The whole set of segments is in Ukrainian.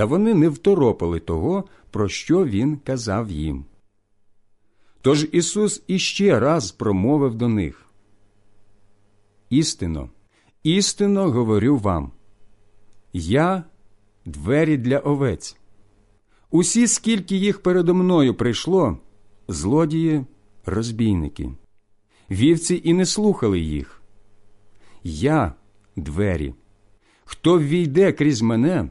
та вони не второпали того, про що Він казав їм. Тож Ісус іще раз промовив до них Істинно, істинно говорю вам Я двері для овець. Усі, скільки їх передо мною прийшло, злодії, розбійники, вівці і не слухали їх. Я двері. Хто ввійде крізь мене,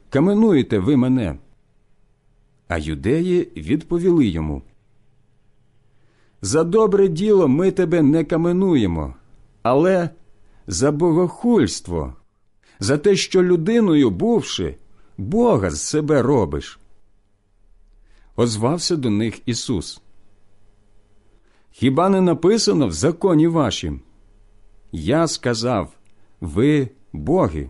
каменуєте ви мене? А юдеї відповіли йому За добре діло ми тебе не каменуємо, але за богохульство, за те, що людиною бувши, Бога з себе робиш. Озвався до них Ісус. Хіба не написано в законі вашім? Я сказав, ви боги.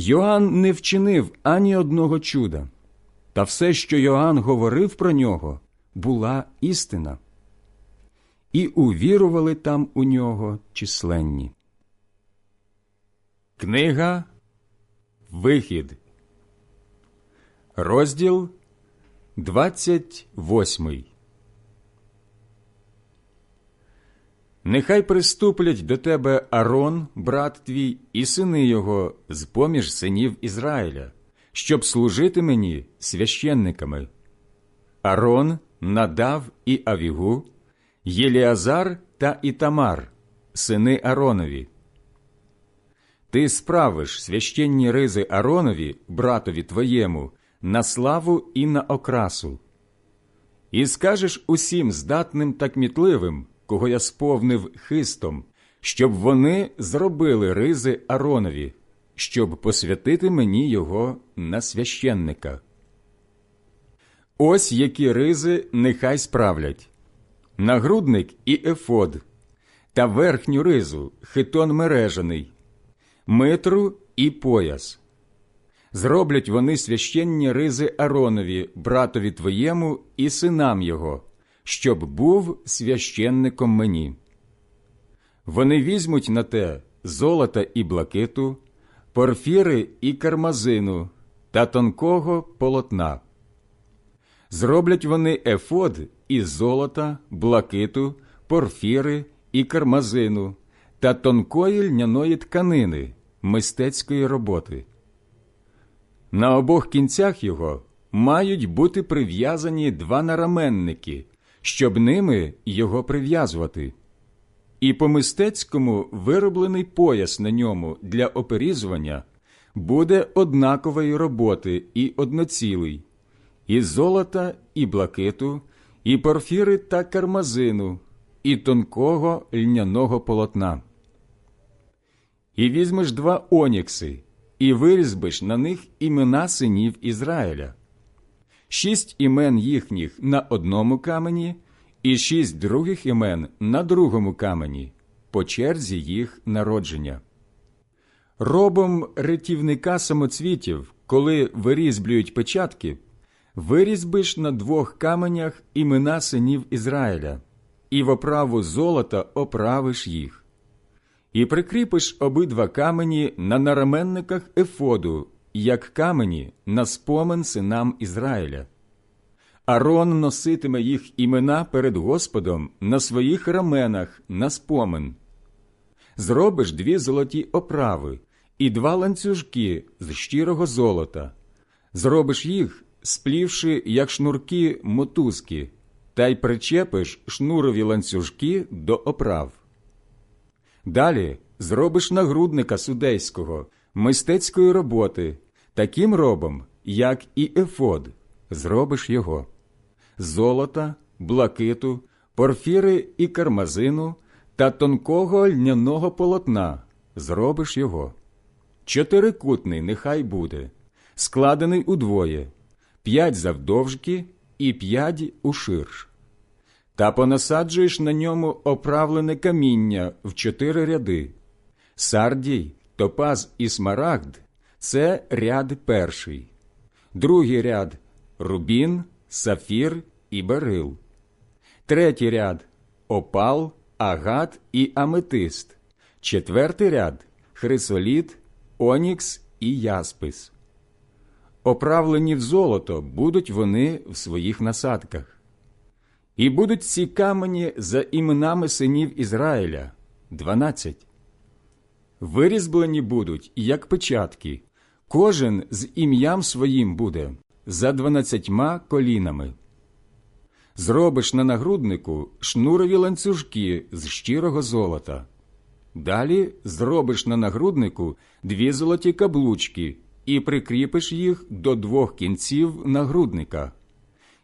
Йоанн не вчинив ані одного чуда, та все, що Йоанн говорив про нього, була істина. І увірували там у нього численні. Книга Вихід Розділ 28 Нехай приступлять до тебе Арон, брат твій, і сини його з поміж синів Ізраїля, щоб служити мені священниками. Арон надав і Авігу, Єліазар та Ітамар, сини Аронові. Ти справиш священні ризи Аронові, братові твоєму, на славу і на окрасу. І скажеш усім здатним та кмітливим, кого я сповнив хистом, щоб вони зробили ризи Аронові, щоб посвятити мені його на священника. Ось які ризи нехай справлять нагрудник і ефод, та верхню ризу хитон мережаний, митру і пояс. Зроблять вони священні ризи Аронові, братові твоєму і синам його, щоб був священником мені. Вони візьмуть на те золота і блакиту, порфіри і кармазину та тонкого полотна. Зроблять вони ефод із золота, блакиту, порфіри і кармазину та тонкої льняної тканини мистецької роботи. На обох кінцях його мають бути прив'язані два нараменники, щоб ними його прив'язувати. І по мистецькому вироблений пояс на ньому для оперізування буде однакової роботи і одноцілий, і золота, і блакиту, і порфіри та кармазину, і тонкого льняного полотна. І візьмеш два онікси, і вирізбиш на них імена синів Ізраїля, шість імен їхніх на одному камені, і шість других імен на другому камені, по черзі їх народження. Робом ретівника самоцвітів, коли вирізблюють печатки, вирізбиш на двох каменях імена синів Ізраїля, і в оправу золота оправиш їх. І прикріпиш обидва камені на нараменниках ефоду, як камені на спомин синам Ізраїля. Арон носитиме їх імена перед Господом на своїх раменах на спомин. Зробиш дві золоті оправи і два ланцюжки з щирого золота. Зробиш їх, сплівши, як шнурки мотузки, та й причепиш шнурові ланцюжки до оправ. Далі зробиш нагрудника судейського, мистецької роботи, таким робом, як і ефод, зробиш його золота, блакиту, порфіри і кармазину та тонкого льняного полотна, зробиш його. Чотирикутний нехай буде, складений удвоє, п'ять завдовжки і п'ять уширш. та понасаджуєш на ньому оправлене каміння в чотири ряди. Сардій, топаз і смарагд це ряд перший, другий ряд рубін, сафір і берил, третій ряд опал, агат і аметист, четвертий ряд хрисоліт, онікс і яспис. Оправлені в золото будуть вони в своїх насадках. І будуть ці камені за іменами синів Ізраїля дванадцять. Вирізблені будуть, як печатки, кожен з ім'ям своїм буде за дванадцятьма колінами. Зробиш на нагруднику шнурові ланцюжки з щирого золота. Далі зробиш на нагруднику дві золоті каблучки і прикріпиш їх до двох кінців нагрудника.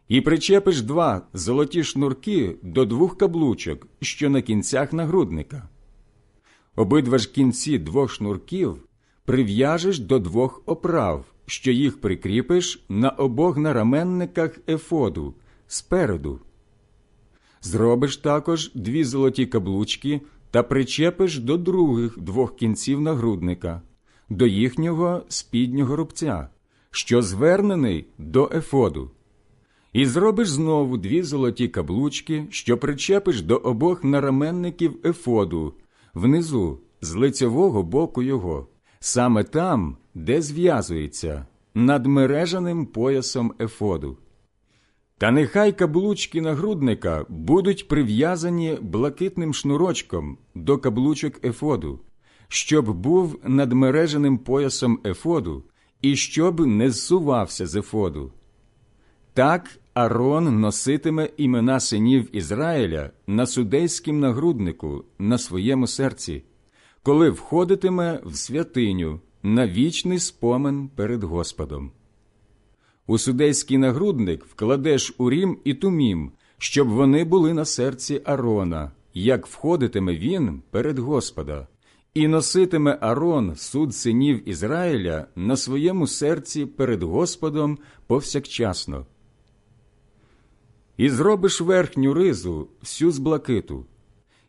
І причепиш два золоті шнурки до двох каблучок, що на кінцях нагрудника. Обидва ж кінці двох шнурків прив'яжеш до двох оправ, що їх прикріпиш на обох нараменниках ефоду спереду. Зробиш також дві золоті каблучки та причепиш до других двох кінців нагрудника, до їхнього спіднього рубця, що звернений до ефоду. І зробиш знову дві золоті каблучки, що причепиш до обох нараменників ефоду, внизу, з лицевого боку його, саме там, де зв'язується, над мережаним поясом ефоду. Та нехай каблучки нагрудника будуть прив'язані блакитним шнурочком до каблучок ефоду, щоб був над мереженим поясом ефоду і щоб не зсувався з ефоду. Так Арон носитиме імена синів Ізраїля на судейськім нагруднику на своєму серці, коли входитиме в святиню на вічний спомин перед Господом. У судейський нагрудник вкладеш урім і тумім, щоб вони були на серці Арона, як входитиме він перед Господа, і носитиме Арон суд синів Ізраїля на своєму серці перед Господом повсякчасно. І зробиш верхню ризу всю з блакиту,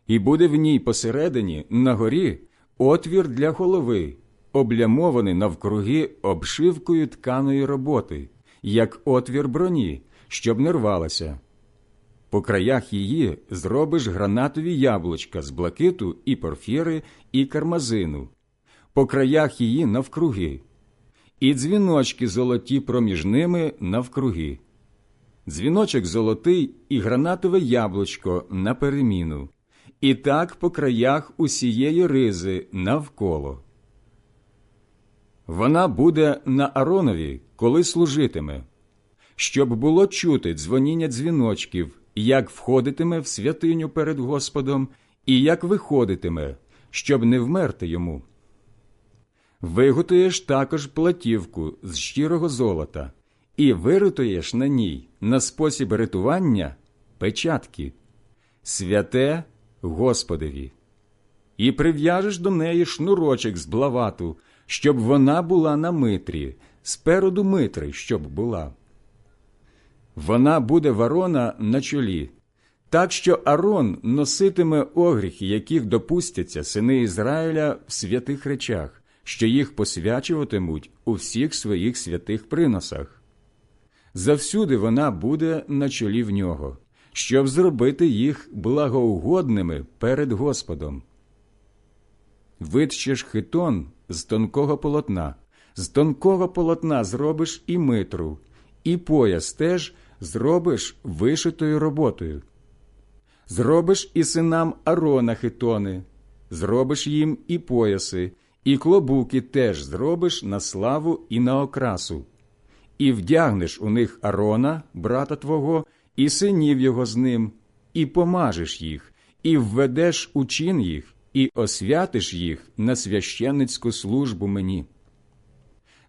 і буде в ній посередині на горі отвір для голови, облямований навкруги обшивкою тканої роботи, як отвір броні, щоб не рвалася. По краях її зробиш гранатові яблучка з блакиту і порфіри, і кармазину, по краях її навкруги, і дзвіночки золоті проміж ними навкруги дзвіночок золотий і гранатове яблучко на переміну, і так по краях усієї ризи навколо. Вона буде на Аронові, коли служитиме, щоб було чути дзвоніння дзвіночків, як входитиме в святиню перед Господом, і як виходитиме, щоб не вмерти йому. Виготуєш також платівку з щирого золота і виритуєш на ній на спосіб ритування печатки, святе Господові, і прив'яжеш до неї шнурочок з блавату, щоб вона була на митрі, спереду митри, щоб була. Вона буде ворона на чолі, так що Арон носитиме огріхи, яких допустяться сини Ізраїля в святих речах, що їх посвячуватимуть у всіх своїх святих приносах завсюди вона буде на чолі в нього, щоб зробити їх благоугодними перед Господом. Витщеш хитон з тонкого полотна, з тонкого полотна зробиш і митру, і пояс теж зробиш вишитою роботою. Зробиш і синам Арона хитони, зробиш їм і пояси, і клобуки теж зробиш на славу і на окрасу і вдягнеш у них Арона, брата твого, і синів його з ним, і помажеш їх, і введеш у чин їх, і освятиш їх на священницьку службу мені.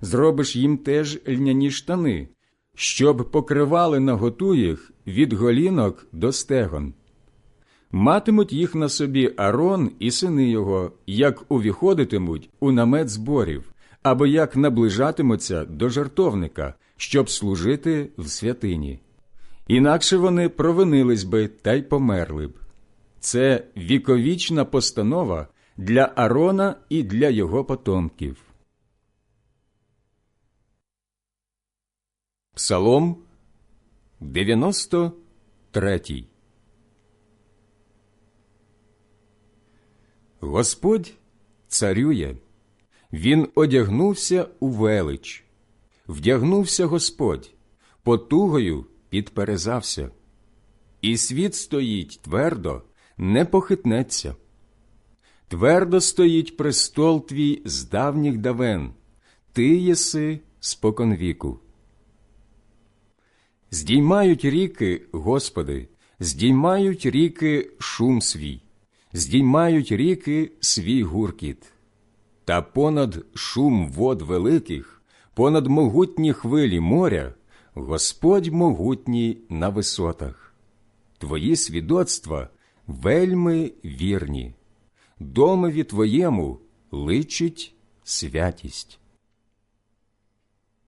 Зробиш їм теж льняні штани, щоб покривали наготу їх від голінок до стегон. Матимуть їх на собі Арон і сини його, як увіходитимуть у намет зборів, або як наближатимуться до жартовника, щоб служити в святині. Інакше вони провинились би та й померли б. Це віковічна постанова для Арона і для його потомків. Псалом 93 Господь царює, Він одягнувся у велич, вдягнувся Господь, потугою підперезався, і світ стоїть твердо, не похитнеться. Твердо стоїть престол твій з давніх давен, ти єси споконвіку. Здіймають ріки, Господи, здіймають ріки шум свій, здіймають ріки свій гуркіт, та понад шум вод великих, понад могутні хвилі моря, Господь могутній на висотах. Твої свідоцтва вельми вірні, домові Твоєму личить святість.